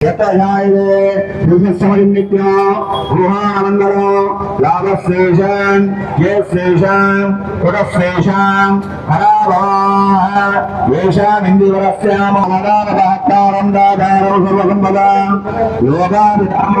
எத்தகாயவே புதுசமரிமித்யம் குருஹானந்தரம் லாபஸ்ரேஷம் கேஸ்ரேஷம் குடஸ்ரேஷம் பராபாக ஏஷாம் இந்திவரஸ்யாம மதானபாக்காரம் தாதாரம் சர்வசம்பதாம் யோகாபிதாமம்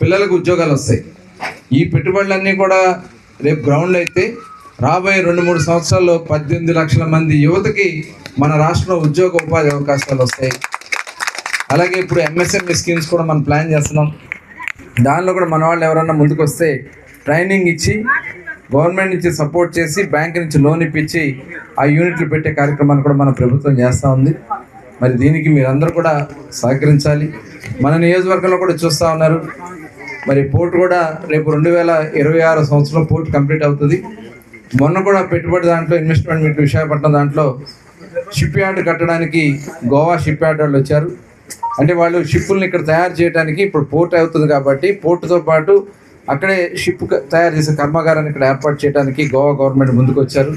పిల్లలకు ఉద్యోగాలు వస్తాయి. ఈ పెట్టుబడులన్నీ కూడా రేపు గ్రౌండ్లో అయితే రాబోయే రెండు మూడు సంవత్సరాల్లో పద్దెనిమిది లక్షల మంది యువతకి మన రాష్ట్రంలో ఉద్యోగ ఉపాధి అవకాశాలు వస్తాయి. అలాగే ఇప్పుడు ఎంఎస్ఎంఈ స్కీమ్స్ కూడా మనం ప్లాన్ చేస్తున్నాం. దానిలో కూడా మన వాళ్ళు ఎవరన్నా ముందుకు వస్తే ట్రైనింగ్ ఇచ్చి గవర్నమెంట్ నుంచి సపోర్ట్ చేసి బ్యాంక్ నుంచి లోన్ ఇప్పించి ఆ యూనిట్లు పెట్టే కార్యక్రమాన్ని కూడా మన ప్రభుత్వం చేస్తూ ఉంది. మరి దీనికి మీరందరూ కూడా సహకరించాలి. మన నియోజకవర్గంలో కూడా చూస్తూ ఉన్నారు. మరి పోర్ట్ కూడా రేపు రెండు వేల ఇరవై ఆరు సంవత్సరంలో పోర్ట్ కంప్లీట్ అవుతుంది. మొన్న కూడా పెట్టుబడి దాంట్లో ఇన్వెస్ట్మెంట్ విశాఖపట్నం దాంట్లో షిప్ యార్డ్ కట్టడానికి గోవా షిప్ యార్డ్ వాళ్ళు వచ్చారు. అంటే వాళ్ళు షిప్పుల్ని ఇక్కడ తయారు చేయడానికి ఇప్పుడు పోర్ట్ అవుతుంది కాబట్టి పోర్టుతో పాటు అక్కడే షిప్ తయారు చేసే కర్మాగారాన్ని ఇక్కడ ఏర్పాటు చేయడానికి గోవా గవర్నమెంట్ ముందుకు వచ్చారు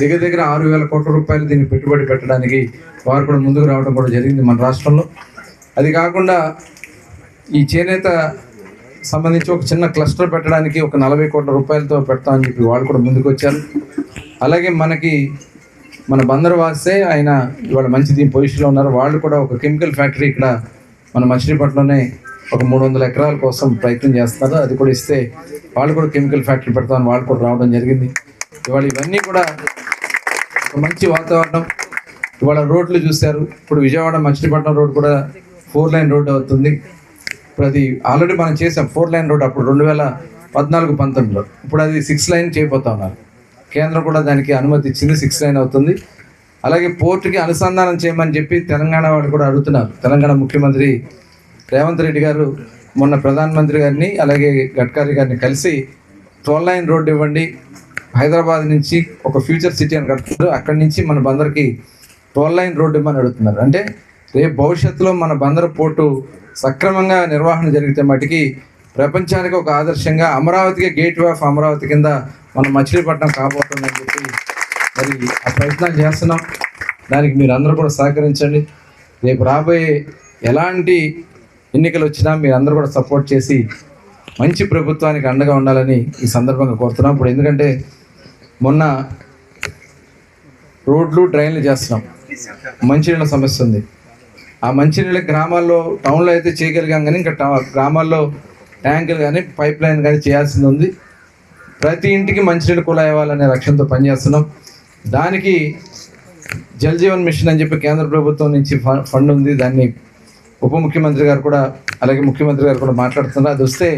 దగ్గర దగ్గర ఆరు వేల కోట్ల రూపాయలు దీన్ని పెట్టుబడి పెట్టడానికి వారు కూడా ముందుకు రావడం కూడా జరిగింది మన రాష్ట్రంలో. అది కాకుండా ఈ చేనేత సంబంధించి ఒక చిన్న క్లస్టర్ పెట్టడానికి ఒక నలభై కోట్ల రూపాయలతో పెడతామని చెప్పి వాళ్ళు కూడా ముందుకు వచ్చారు అలాగే మనకి మన బందరు వాస్తే ఆయన ఇవాళ మంచి దీని పొజిషన్లో ఉన్నారు. వాళ్ళు కూడా ఒక కెమికల్ ఫ్యాక్టరీ ఇక్కడ మన మచిలీపట్నంలోనే ఒక మూడు వందల ఎకరాల కోసం ప్రయత్నం చేస్తున్నారు. అది కూడా ఇస్తే వాళ్ళు కూడా కెమికల్ ఫ్యాక్టరీ పెడతామని వాళ్ళు కూడా రావడం జరిగింది. ఇవాళ ఇవన్నీ కూడా ఒక మంచి వాతావరణం. ఇవాళ రోడ్లు చూశారు. ఇప్పుడు విజయవాడ మచిలీపట్నం రోడ్ కూడా ఫోర్ లైన్ రోడ్ అవుతుంది. ఇప్పుడు అది ఆల్రెడీ మనం చేసాం ఫోర్ లైన్ రోడ్ అప్పుడు రెండు వేల పద్నాలుగు పంతొమ్మిదిలో. ఇప్పుడు అది సిక్స్ లైన్ చేయబోతా ఉన్నారు. కేంద్రం కూడా దానికి అనుమతి ఇచ్చింది సిక్స్ లైన్ అవుతుంది. అలాగే పోర్టుకి అనుసంధానం చేయమని చెప్పి తెలంగాణ వాళ్ళు కూడా అడుగుతున్నారు. తెలంగాణ ముఖ్యమంత్రి రేవంత్ రెడ్డి గారు మొన్న ప్రధానమంత్రి గారిని అలాగే గడ్కరీ గారిని కలిసి ట్వల్ లైన్ రోడ్డు ఇవ్వండి. హైదరాబాద్ నుంచి ఒక ఫ్యూచర్ సిటీ అని కడుతున్నారు. అక్కడి నుంచి మన బందర్కి ట్వల్ లైన్ రోడ్డు ఇవ్వమని అడుగుతున్నారు. అంటే రేపు భవిష్యత్తులో మన బందర్ పోర్టు సక్రమంగా నిర్వహణ జరిగితే మటుకి ప్రపంచానికి ఒక ఆదర్శంగా అమరావతికి గేట్ వే ఆఫ్ అమరావతి కింద మన మచిలీపట్నం కాబోతుందని చెప్పి మరి ఆ ప్రయత్నాలు చేస్తున్నాం. దానికి మీరు అందరూ కూడా సహకరించండి. రేపు రాబోయే ఎలాంటి ఎన్నికలు వచ్చినా మీరు అందరూ కూడా సపోర్ట్ చేసి మంచి ప్రభుత్వానికి అండగా ఉండాలని ఈ సందర్భంగా కోరుతున్నాం. ఇప్పుడు ఎందుకంటే మొన్న రోడ్లు డ్రైన్లు చేస్తున్నాం. మంచినీళ్ళ సమస్య ఉంది. ఆ మంచినీళ్ళ గ్రామాల్లో టౌన్లో అయితే చేయగలిగాం కానీ ఇంకా గ్రామాల్లో ట్యాంకులు కానీ పైప్ లైన్ కానీ చేయాల్సింది ఉంది. ప్రతి ఇంటికి మంచినీళ్ళు కుళాయి ఇవ్వాలనే లక్ష్యంతో పనిచేస్తున్నాం. దానికి జల్ జీవన్ మిషన్ అని చెప్పి కేంద్ర ప్రభుత్వం నుంచి ఫ- ఫండ్ ఉంది. దాన్ని ఉప ముఖ్యమంత్రి గారు కూడా అలాగే ముఖ్యమంత్రి గారు కూడా మాట్లాడుతున్నారు. అది వస్తే